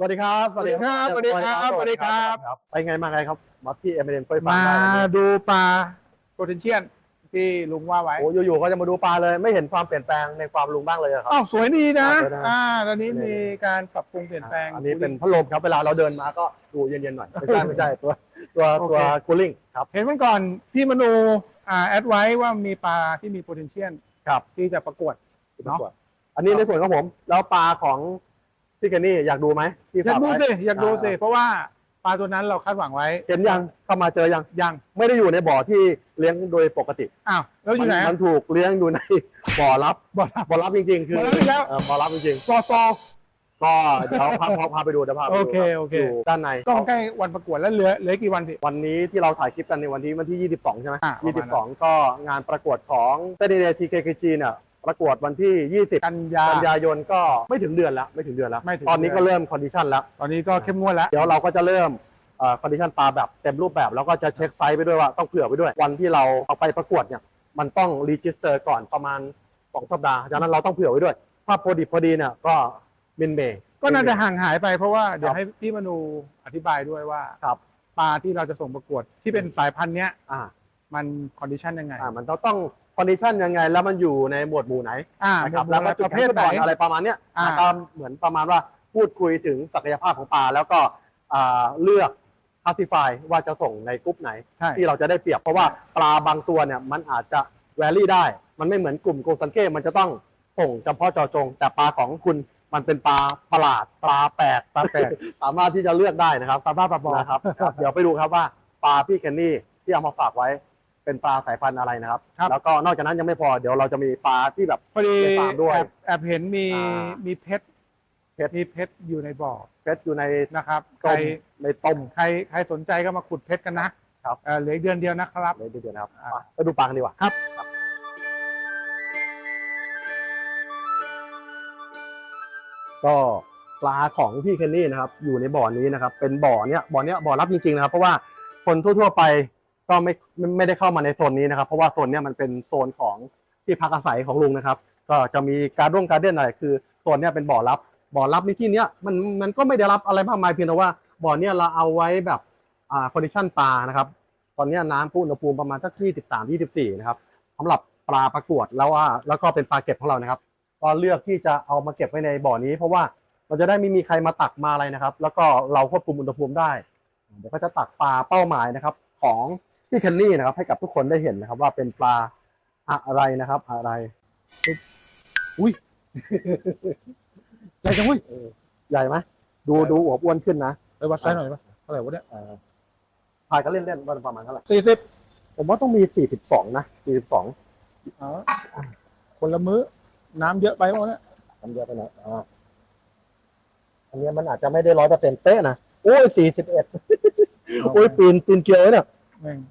สวัสดีครับ สวัสดีครับ สวัสดีครับ สวัสดีครับ ไปไงมาไงครับ มาที่เอเมเรนเฟยฟาร์มาได้วันนี้ดูปลาโพเทนเชียนที่ลุงว่าไว้ โอ้อยู่ๆก็จะมาดูปลาเลย ไม่เห็นความเปลี่ยนแปลงในความลุงบ้างเลยอะครับ อ้าว สวยดีนะสวยนะอ่า ตอนนี้นี่มีการปรับปรุงเปลี่ยนแปลง อันนี้เป็นพัดลมครับ เวลาเราเดินมาก็ดูเย็นๆหน่อย ไม่ใช่ไม่ใช่ตัวตัวโอเคตัวคูลิ่งครับ เห็นเมื่อก่อนพี่มนูอ่าแอดไว้ว่ามีปลาที่มี potential ครับที่จะประกวดเนาะอันนี้ในส่วนของผม แล้วปลาของ พี่แคนนี่อยากดูไหมที่อยากฝดูไว้ สิอยากดูสิอ่า เพราะว่าปลาตัวนั้นเราคาดหวังไว้เห็นยังเข้ามาเจอยัง ยังไม่ได้อยู่ในบ่อที่เลี้ยงโดยปกติอ้าวแล้วอยู่ไหนมันถูกเลี้ยงอยู่ใน บ่อรับบ่อรับ บ่อรับจริง ๆ คือบ่อรับอีกแล้ว เบ่อรับจริงซอซอ ๆก็เดี๋ยวพาพาพาไปดูเดี๋ยวพาไปดูโอเคโอเค ยู่ด้านในต้องใกล้วันประกวดแล้วเหลือเหลือกี่วันพี่ วันนี้ที่เราถ่ายคลิปกันในวันที่วันที่ 22 ใช่ไหมอ่าประมาณนั้น 22 ก็งานประกวดของเตเนเนทีเคเคจีเนี่ย ประกวดวันที่ 20 กันยา กันยายนก็ไม่ถึงเดือนแล้วไม่ถึงเดือนแล้ว ไม่ถึงตอนนี้เดือน ก็เริ่มคอนดิชันแล้ว ตอนนี้ก็เข้มงวดแล้ว เดี๋ยวเราก็จะเริ่มคอนดิชันปลาแบบเต็มรูปแบบ แล้วก็จะเช็คไซส์ไปด้วยว่าต้องเผื่อไปด้วย วันที่เราเอาไปประกวดเนี่ยมันต้องรีจิสเตอร์ก่อนประมาณ 2 สัปดาห์จากนั้นเราต้องเผื่อไว้ด้วย ถ้าพอดีพอดีเนี่ยก็มินเมย์ ก็น่าจะห่างหายไปเพราะว่าเดี๋ยครัวบให้พี่มนูอธิบายด้วยว่าครับ ปลาที่เราจะส่งประกวดที่เป็นสายพันธุ์เนี้ยอ่ามันคอนดิชันยังไง อ่ามันต้องต้อง คอนดิชันยังไง แล้วมันอยู่ในหมวดหมู่ไหนอ่านะครับหมแล้วดก็หจุมู่ดประแข็เภงทจุดไหนอ่อนอะไรประมาณเนี้ยอ่านะครับเหมือนประมาณว่าพูดคุยถึงศักยภาพของปลาแล้วก็อ่าเลือกคลาสสิฟายว่าจะส่งในกรุ๊ปไหนใช่ที่เราจะได้เปรียบเพราะว่าปลาบางตัวเนี่ยมันอาจจะแวรี่ได้ มันไม่เหมือนกลุ่มโกซันเก้มันจะต้องส่งเฉพาะเจอจง แต่ปลาของคุณมันเป็นปลาประหลาดปลาแปลกปลาแปลกสามารถที่จะเลือกได้นะครับปลาบ้าปลาบอนะครับครับ เดี๋ยวไปดูครับว่าปลาพี่แคนนี่ที่เอามาฝากไว้ เป็นปลาสายพันธุ์อะไรนะครับ ครับ แล้วก็นอกจากนั้นยังไม่พอเดี๋ยวเราจะมีปลาที่แบบ พอดีในฟาร์มด้วยแอบแอบเห็นมีอ่ามีมีเพชรเพชร มีเพชรอยู่ในบ่อเพชรอยู่ในนะครับใครต้มในต้ม ใครใครสนใจก็มาขุดเพชรกันนะครับ เอ่อเหลืออีกเดือนเดียวนะครับ เลยทีเดียวนะครับอ่า อะไปดูปลากันดีกว่า ครับ ก็ปลาของพี่เคนนี่นะครับ อยู่ในบ่อนี้นะครับ เป็นบ่อเนี้ยบ่อเนี้ยบ่อรับจริงๆนะครับ เพราะว่าคนทั่วๆไป ก็ไม่ไม่ได้เข้ามาในโซนนี้นะครับ เพราะว่าโซนเนี้ยมันเป็นโซนของที่พักอาศัยของลุงนะครับ ก็จะมีการร่วงการเด่นอะไรคือโซนเนี้ยเป็นบ่อรับบ่อรับในที่เนี้ยมันมันก็ไม่ได้รับอะไรมากมายเพียงแต่ว่าบ่อเนี้ยเราเอาไว้แบบอ่าคอนดิชันปลานะครับ ตอนเนี้ยน้ำพุอุณหภูมิประมาณสัก23 24นะครับสำหรับปลาประกวดแล้วว่าแล้วก็เป็นปลาเก็บของเรานะครับ ก็เลือกที่จะเอามาเก็บไว้ในบ่อนี้ เพราะว่าเราจะได้ไม่มีใครมาตักมาอะไรนะครับ แล้วก็เราควบคุมอุณหภูมิได้ เดี๋ยวก็จะตักปลาเป้าหมายนะครับ ของ พี่เคนนี่นะครับ ให้กับทุกคนได้เห็นนะครับ ว่าเป็นปลาอะไรนะครับ อะไรอุ๊ยอุ้ยใหญ่จังเว้ยเออใหญ่ไหมดูดูอวบอ้วนขึ้นนะไปวัดไซส์หน่อยปะเท่าไหร่วะเนี่ยเออพายก็เล่นเล่นๆว่าประมาณเท่าไหร่สี่สิบผมว่าต้องมี42นะ42อ๋อคนละมื้อ น้ำเยอะไปวะเนี่ยทำเยอะไปหน่อยอ่าอันเนี้ยมันอาจจะไม่ได้ร้อยเปอร์เซ็นต์เป๊ะนะโอ้ยสี่สิบเอ็ดโอ้ยปีนปีนเกลียวเนี่ยแม่ง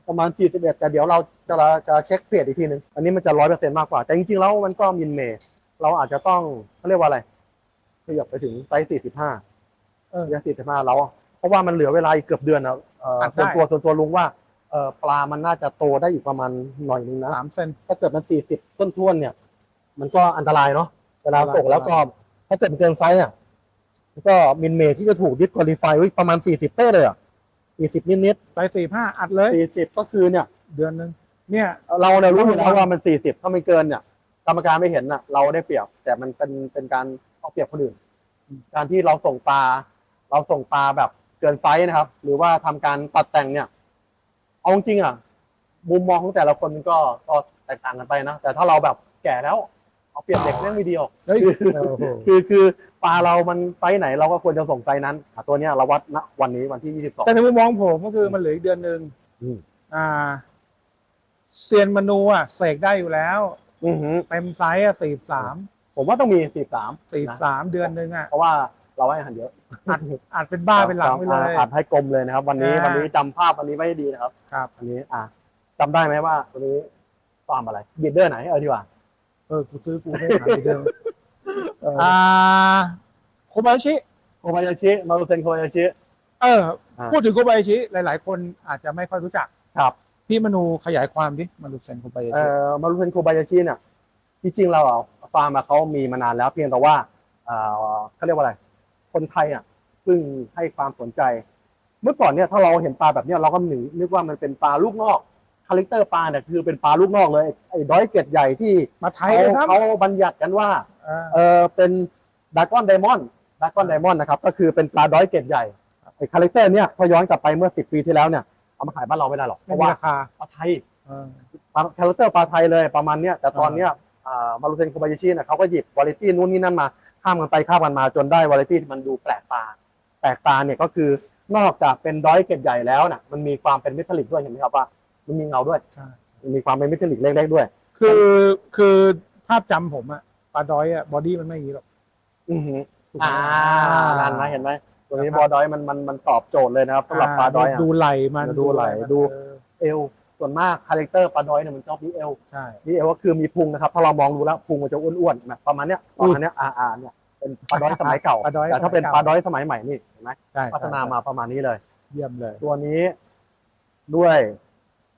ประมาณสี่สิบเอ็ดแต่เดี๋ยวเราจะจะเช็คเพจอีกทีหนึ่งอันนี้มันจะร้อยเปอร์เซ็นต์มากกว่า แต่จริงๆแล้วมันก็มินเมย์เราอาจจะต้องเขาเรียกว่าอะไรขยับไปถึงไซส์สี่สิบห้าเออเยสี่สิบห้าเรา เพราะว่ามันเหลือเวลาอีกเกือบเดือนนะเอ่ออัดได้ส่วนตัวส่วนตัวลุงว่าเอ่อปลามันน่าจะโตได้อีกประมาณหน่อยนึงนะสามเซนถ้าเกิดมันสี่สิบต้นท้วนๆเนี่ย มันก็อันตรายเนาะเวลาส่งแล้วก็ถ้าเกิดมันเกินไซส์เนี่ยมันก็มินเมที่จะถูกดิสควอลิฟายไว้ประมาณสี่สิบเป้เลยอะ สี่สิบนิดไซส์สี่ห้าอัดเลย ๆสี่สิบก็คือเนี่ย เดือนหนึ่งเนี่ย เราเนี่ยรู้อยู่แล้วว่ามันสี่สิบถ้ามันเกินเนี่ยกรรมการไม่เห็นน่ะ เราได้เปรียบ แต่มันเป็นเป็นการเอาเปรียบคนอื่น การที่เราส่งปลา เราส่งปลาแบบเกินไซส์นะครับ หรือว่าทำการตัดแต่งเนี่ย เอาจริงๆอะมุมมองของแต่ละคนมันก็ก็แตกต่างกันไปนะแต่ถ้าเราแบบแก่แล้ว เอาเปรียบเด็กเรื่องไม่ดีหรอกเฮ้ยคือโอ้โหคือคือปลาเรามันไซส์ไหนเราก็ควรจะส่งไซส์นั้นอะตัวเนี้ยเราวัดณวันนี้วันที่ 22 แต่ในมุมมองผมก็คือมันเหลืออีกเดือนหนึ่งอืม อ่าเซียนมนูอะเสกได้อยู่แล้วอือหือเต็มไซส์อะสี่สามผมว่าต้องมี 43 สี่นะสามเดือนหนึ่งอะ เพราะว่าเราให้อาหารเยอะอาจเป็นบ้าเป็นหลังไปเลยอัดให้กลมเลยนะครับ วันนี้อ่า วันนี้จำภาพวันนี้ไว้ให้ดีนะครับ ครับวันนี้อะจำได้ไหมว่าวันนี้ฟาร์มอะไรบีดเดอร์ไหนเออดีกว่า เออ กูซื้อกูไม่หาที่เดิมเอออ่าโคบายาชิ โคบายาชิมารุเซนโคบายาชิ เออ อ่า พูดถึงโคบายาชิ หลาย ๆ คนอาจจะไม่ค่อยรู้จัก ครับ พี่มนูขยายความดิมารุเซนโคบายาเอ่ชิอมารุเซนโคบายาชิเนี่ยจริงๆเราอะฟาร์มอะเขามีมานานแล้ว เพียงแต่ว่าเอ่อเขาเรียกว่าอะไร คนไทยอะเพิ่งให้ความสนใจ เมื่อก่อนเนี่ยถ้าเราเห็นปลาแบบเนี้ยเราก็หนึนึกว่ามันเป็นปลาลูกนอก คาแรคเตอร์ปลาเนี่ยคือเป็นปลาลูกนอกเลยไอ้ไอ้ดอยเกตใหญ่ที่มาไทเขายนะครับเขาบัญญัติกันว่าอ่า เออเป็นดากอนไดมอนด์ดากอนไดมอนด์นะครับก็คือเป็นปลาดอยเกตใหญ่ไอ้คาแรคเตอร์เนี่ยพอย้อนกลับไปเมื่อ10ปีที่แล้วเนี่ยเอามาขายบ้านเราไม่ได้หรอกเพไม่ราะมีว่าราคาปลาไทยอ่าปลาคาแรคเตอร์ปลาไทยเลยประมาณเนี้ยแต่ตอนเนี้ยอ่ามารุเซนโคบายาชิเนี่ยเขาก็หยิบวาไรตี้นู่นนี่นั่นมาข้ามกันไปข้ามกันมาจนได้วาไรตี้ที่มันดูแปลกตาแปลกตาเนี่ยก็คือนอกจากเป็นดอยเกตใหญ่แล้วน่ะมันมีความเป็นเมทัลลิกด้วยเห็นไหมครับว่า มันมีเงาด้วย ใช่มันมีความเป็นเมทัลลิกเล็กๆด้วย คือคือภาพจำผมอะปลาดอยอะบอดี้มันไม่อย่างนี้หรอกอือหือถูกไหมอ่านั่นนะเห็นไหมตัวนี้นะครับบอดอยมันมันมันตอบโจทย์เลยนะครับสำหรับปลาดอยอะดูไหลมันดูไหล่ดู เออเอวส่วนมากคาแรคเตอร์ปลาดอยเนี่ยมันชอบมีเอวใช่มีเอวก็คือมีพุงนะครับถ้าเรามองดูแล้วพุงมันจะอ้วนๆแบบประมาณเนี้ยประมาณเนี้ยอ่าอ่าเนี่ยเป็นปลาดอยสมัยเก่าปลาดอยแต่ถ้าเป็นสมัยปเก่าลาดอยสมัยใหม่นี่เห็นไหมใช่พัฒนามาประมาณนี้เลย เยี่ยมเลย ตัวนี้ด้วย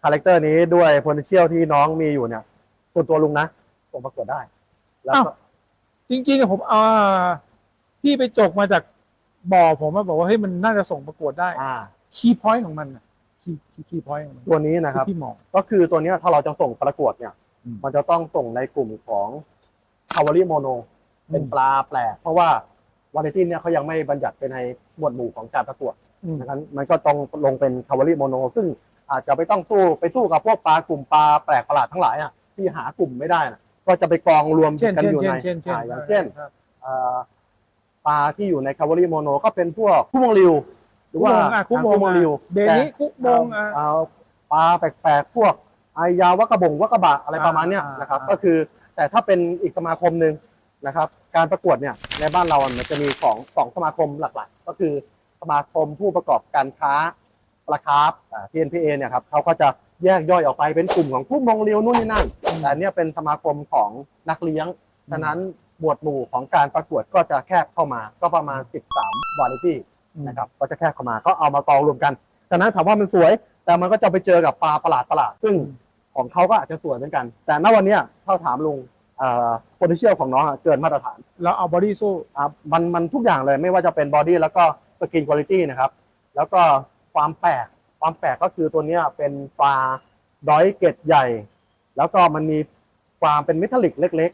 คาแรคเตอร์นี้ด้วย potential ที่น้องมีอยู่เนี่ยส่วนตัวลุงนะส่งประกวดได้ แล้วก็จริงๆอะผมอ่าพี่ไปจกมาจากบ่อผมอะบอกว่าเฮ้ยมันน่าจะส่งประกวดได้อ่า คีย์พอยต์ของมันคีย์คีย์พอยต์ของมันตัวนี้นะครับ ที่พี่มอง ก็คือตัวเนี้ยถ้าเราจะส่งประกวดเนี่ย อืม มันจะต้องส่งในกลุ่มของคาวารีโมโน เป็นปลาแปลก เพราะว่าวาไรตี้เนี่ยเขายังไม่บัญญัติเป็นในหมวดหมู่ของการประกวดอืมดังนั้นมันก็ต้องลงเป็นคาวารีโมโน ซึ่ง อาจจะไปต้องสู้ไปสู้กับพวกปลากลุ่มปลาแปลกประหลาดทั้งหลายอะที่หากลุ่มไม่ได้นะก็จะไปกองรวมเช่นกันเช่นอยู่เช่ในนเช่นเช่นอ่าอย่างเช่นครับเอ่อปลาที่อยู่ในคาวารีโมโนก็เป็นพวกคู่มงริวหรือว่าคุโมงอะคุโมงอ่าริวเบนี้คุโมงอะ เอาปลาแปลกๆพวกไอยาวกระบงวกระบะอะไรประมาณเนี้ยอ่านะครับ อ่า ก็คือแต่ถ้าเป็นอีกสมาคมหนึ่งนะครับ การประกวดเนี่ยในบ้านเรามันจะมีสองสองสมาคมหลักๆ ก็คือสมาคมผู้ประกอบการค้า ปลาคาร์ฟอ่า TNPA เนี่ยครับเขาก็จะแยกย่อยออกไปเป็นกลุ่มของผู้มงเรียวนู่นนี่นั่นแต่อันเนี่ยเป็นสมาคมของนักเลี้ยงฉะนั้นหมวดหมู่ของการประกวดก็จะแคบเข้ามาก็ประมาณ 13วาไรตี้นะครับก็จะแคบเข้ามาก็เอามากองรวมกันฉะนั้นถามว่ามันสวย แต่มันก็จะไปเจอกับปลาประหลาดประหลาดซึ่งของเขาก็อาจจะสวยเหมือนกัน แต่ณวันเนี้ยถ้าถามลุงเอ่อ potential ของน้องอะเกินมาตรฐานเราเอาบอดี้สู้อะมันมันทุกอย่างเลยไม่ว่าจะเป็นบอดี้แล้วก็สกินคุณ i t y นะครับ แล้วก็ ความแปลก ความแปลกก็คือตัวเนี้ยเป็นปลาดอยเกตใหญ่ แล้วก็มันมีความเป็นเมทัลลิกเล็ก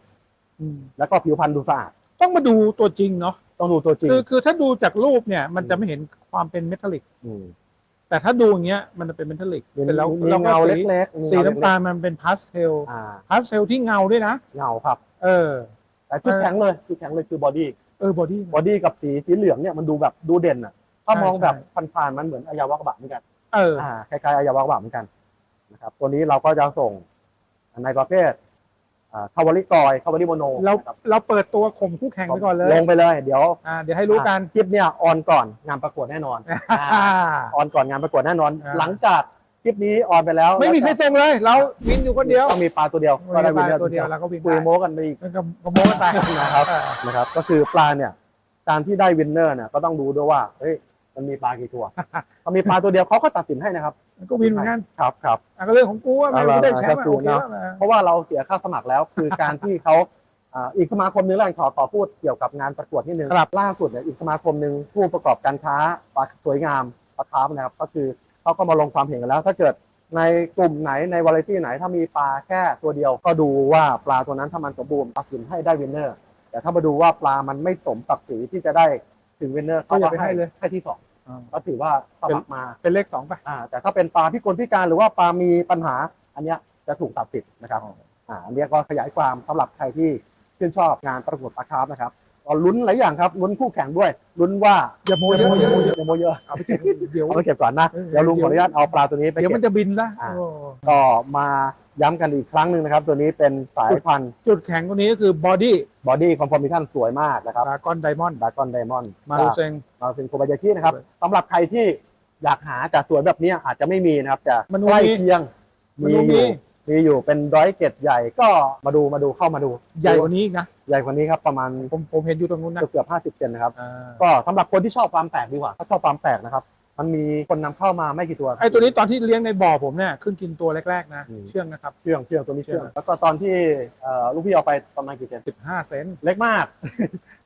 ๆแล้วก็ผิวพรรณดูสะอาด ต้องมาดูตัวจริงเนาะต้องดูตัวจริงคือคือถ้าดูจากรูปเนี่ย มันจะไม่เห็นความเป็นเมทัลลิก มแต่ถ้าดูอย่างเงี้ยมันจะเป็นเมทัลลิกมีเสร็จแล้วมีแล้วก็เงาสีเล็กๆมีสีเงน้ำตาลเล็กมันเป็นพาสเทลๆอ่า พาสเทลที่เงาด้วยนะเงาครับ เออ แต่จุดแข็งเลยจุดแข็งเลยคือบอดี้ เออบอดี้บอดี้กับสีสีเหลืองเนี่ยมันดูแบบดูเด่นอะ ถ้าใช่มองแบบใช่ผ่านๆมันเหมือนอายาวะกระบะเหมือนกันเอออ่าคล้ายๆอายาวะกระบะเหมือนกันนะครับ ตัวนี้เราก็จะส่งในประเภทคาวาริกอยคาวาริโมโนเราเราเปิดตัวข่มคู่แข่งไปก่อนเลย ลงไปเลย เดี๋ยวอ่าเดี๋ยวให้รู้กันคลิปเนี่ยออนก่อนงานประกวดแน่นอนอ่าออนก่อนงานประกวดแน่นอนอ่าหลังจากคลิปนี้ออนไปแล้ว ไม่มีใครส่งเลย เราวินอยู่คนเดียวต้องมีปลาตัวเดียวก็ได้วินเนอร์ตัวเดียวแล้วก็วินคุยได้โม้กันไปอีกมันก็ก็โม้กันไปนะครับนะครับ ก็คือปลาเนี่ยการที่ได้วินเนอร์เนี่ยก็ต้องดูด้วยว่าเฮ้ย มันมีปลากี่ตัวถ้ามีปลาตัวเดียวเขาก็ตัดสินให้นะครับมันก็วินเหมือนกันครับครับอะก็เรื่องของกูว่าไม่เอาล่ะได้แชมป์ก็อะคือโอเคเนอะแล้วนะเพราะว่าเราเสียค่าสมัครแล้ว คือการที่เขาอ่าอีกสมาคมหนึงแล้วกันขอขอพูดเกี่ยวกับงานประกวดนิดนึงครับล่าสุดเนี่ยอีกสมาคมหนึ่งผู้ประกอบการค้าปลาสวยงามปลาคาร์ฟนะครับ ก็คือเขาก็มาลงความเห็นกันแล้ว ถ้าเกิดในกลุ่มไหนในวาไรตี้ไหนถ้ามีปลาแค่ตัวเดียว ก็ดูว่าปลาตัวนั้นถ้ามันสมบูรณ์ตัดสินให้ได้วินเนอร์แต่ถ้ามาดูว่าปลามันไม่สมศักดิ์ศรีที่จะได้ถึงวินเนอร์ก็อย่าไปให้เลยให้ที่สองอ่า ก็ถือว่าสมัครมาเป็นเลขสองไปอ่าแต่ถ้าเป็นปลาพิกลพิการหรือว่าปลามีปัญหา อันเนี้ยจะถูกตัดสิทธิ์นะครับอ่าอันเนี้ยก็ขยายความสำหรับใครที่ชื่นชอบงานประกวดปลาคาร์ฟนะครับก็ลุ้นหลายอย่างครับลุ้นคู่แข่งด้วยลุ้นว่าอย่าโมเยอะอย่าโมเยอะอย่าโมเยอะเอาไปเก็บเดี๋ยวเอาไปเก็บก่อนนะเออเดี๋ยวลุงขออนุญาตเอาปลาตัวนี้ไปเดี๋ยวเก็มันบจะบินนะอ่าโอ้ก็มา ย้ำกันอีกครั้งหนึ่งนะครับ ตัวนี้เป็นสายพันธุ์จุดแข็งตัวนี้ก็คือบอดี้บอดี้คอมฟอร์มิชันสวยมากนะครับดากอนไดมอนด์ดากอนไดมอนด์มารูเซงมาเป็นโคบายาชินะครับสำหรับใครที่อยากหาจากสวยแบบนี้อาจจะไม่มีนะครับแต่มันใกล้มีเคียงมันมีมี อยู่มีอยู่เป็นร้อยเกตใหญ่ก็มาดูมาดูเข้ามาดูใหญ่กว่านี้อีกนะ ใหญ่กว่านี้ครับประมาณผมผมเห็นอยู่ตรงนู้นนะเกือบห้าสิบเซนนะครับอ่าก็สำหรับคนที่ชอบความแปลกดีกว่าถ้าชอบความแปลกนะครับ มันมีคนนำเข้ามาไม่กี่ตัว ไอตัวนี้ตอนที่เลี้ยงในบ่อผมเนี่ยขึ้นกินตัวแรกๆนะอืม เชื่องนะครับ เชื่องเชื่องตัวนี้เชื่องเชื่อง แล้วก็ตอนที่เอ่อลูกพี่เอาไปประมาณกี่เซน15 เซนเล็กมาก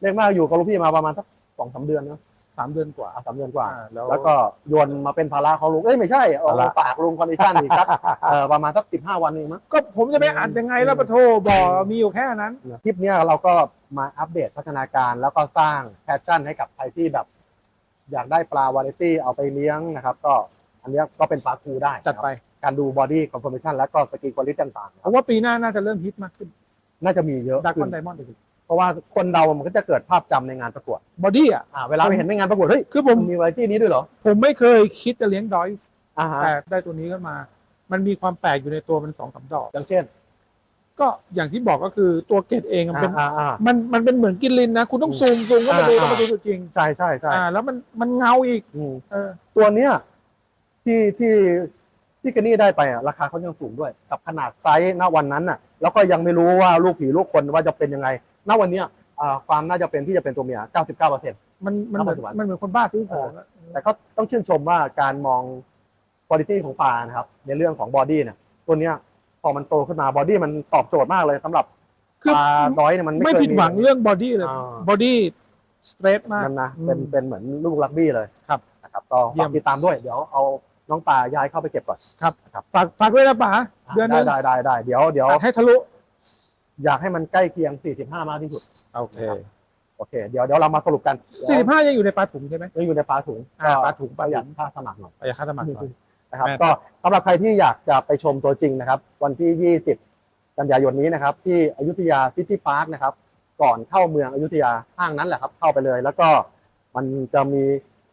เล็กมากอยู่กับลูกพี่มาประมาณสักสองสามเดือนนะสามเดือนกว่าอะสามเดือนกว่า อ่าแล้ว แล้วก็โยนมาเป็นภาระของลุงเอ้ยไม่ใช่เอาภาระฝากลุงคอนดิชั่นอีกสักเอ่อประมาณสักสิบห้าวันเองมั้ง ก็ผมจะไปอ่านยังไงแล้วปะโทบ่อมีอยู่แค่นั้น คลิปเนี้ยเราก็มาอัปเดตพัฒนาการแล้วก็สร้างแพชชั่นให้กับใครที่แบบ อยากได้ปลาวาไรตี้เอาไปเลี้ยงนะครับ ก็อันเนี้ยก็เป็นปลาคูได้จัดไป นะครับการดูบอดี้คอนฟ r m มชันแล้วก็สกีควอลิตี้ต่างๆนะผครับมว่าปีหน้าน่าจะเริ่มฮิตมากขึ้นน่าจะมีเยอะดักคขึ้อนนไดมอนด์เพราะว่าคนเรามันก็จะเกิดภาพจำในงานประกวดบอดี้อะ อ่าเวลาไปเห็นในงานประกวดเฮ้ยคือผมมันมีวาไรตี้นี้ด้วยเหรอผมไม่เคยคิดจะเลี้ยงดอยส์อ่าฮะแต่ได้ตัวนี้ขึ้นมา มันมีความแปลกอยู่ในตัวมันสองสามดอก อย่างเช่น ก็อย่างที่บอกก็คือตัวเกรดเองมันเป็นอ่าอ่า มันมันเป็นเหมือนกินลินนะ คุณต้องซูมซูมเข้ามาดูอ่า เข้ามาดูตัวจริงใช่ใช่ใช่อ่าแล้วมันมันเงาอีกอืมเออตัวเนี้ยที่ที่ที่กันนี่ได้ไปอะราคาเขายังสูงด้วย กับขนาดไซส์ณวันนั้นน่ะ แล้วก็ยังไม่รู้ว่าลูกผีลูกคนว่าจะเป็นยังไงณวันเนี้ยอ่าความน่าจะเป็นที่จะเป็นตัวเมีย 99เปอร์เซ็นต์มันมันเหมือนณปัจจุบันมันเหมือนคนบ้าซื้อของอะแต่ก็ต้องชื่นชมว่าการมองคุณภาพของปลานะครับ ในเรื่องของบอดี้เนี่ยตัวเนี้ย พอมันโตขึ้นมาบอดี้มันตอบโจทย์มากเลยสำหรับคือปลาน้อยเนี่ยมันไม่ไม่เคยผิดหวังมี เรื่องบอดี้เลยอ่า บอดี้สเตรทมาก นั่นนะอืมเป็นเป็นเหมือนลูกลักบี้เลยครับนะครับก็เยี่ฝายกม ติดตามด้วยเดี๋ยวเอาน้องปลาย้ายเข้าไปเก็บก่อน ฝากฝากด้วยนะป๋าเดือนหได้นึงได้ได้ได้เดี๋ยวเดี๋ยวตัดให้ทะลุอยากให้มันใกล้เคียง 45 มากที่สุด โอเคโอเค เดี๋ยวเดี๋ยวเรามาสรุปกันสี่สิบห้ายังอยู่ในปลาถุงใช่ไหม ยังอยู่ในปลาถุงอ่าปลาถุงประหยัดค่าสมัครหน่อย เอาอย่าค่าสมัครก่อน นะครับแม่ก็สำหรับใครที่อยากจะไปชมตัวจริงนะครับ วันที่ 20 กันยายนนี้นะครับ ที่อยุธยาซิตี้พาร์คนะครับ ก่อนเข้าเมืองอยุธยาห้างนั้นแหละครับ เข้าไปเลย แล้วก็มันจะมี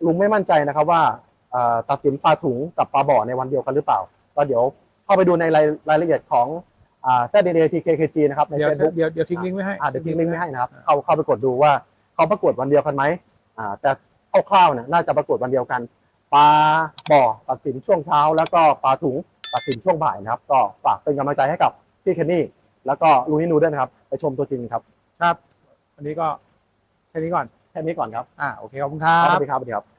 ลุงไม่มั่นใจนะครับว่าเอ่อตัดสินปลาถุงกับปลาบ่อในวันเดียวกันหรือเปล่า ก็เดี๋ยวเข้าไปดูในรายรายละเอียดของแท้ดีเดทีเคเคจีนะครับในเดี๋ยวเฟซบุ๊ก เดี๋ยวเดี๋ยวทิ้งลิงก์ไว้ให้ อ่าเดี๋ยวทิ้งลิงก์ไว้ให้นะครับ เข้าเข้าไปกดดูว่าเขาประกวดวันเดียวกันไหมอ่าแต่คร่าวๆเนี่ยน่าจะประกวดวันเดียวกัน ปลาบ่อตัดสินช่วงเช้า แล้วก็ปลาถุงตัดสินช่วงบ่ายนะครับ ก็ฝากเป็นกำลังใจให้กับพี่เคนนี่แล้วก็ลุงนินูด้วยนะครับ ไปชมตัวจริงครับครับอันนี้ก็แค่นี้ก่อนแค่นี้ก่อนครับ อ่าโอเคขอบคุณครัสบ วัสดีครับสวัสดีครับ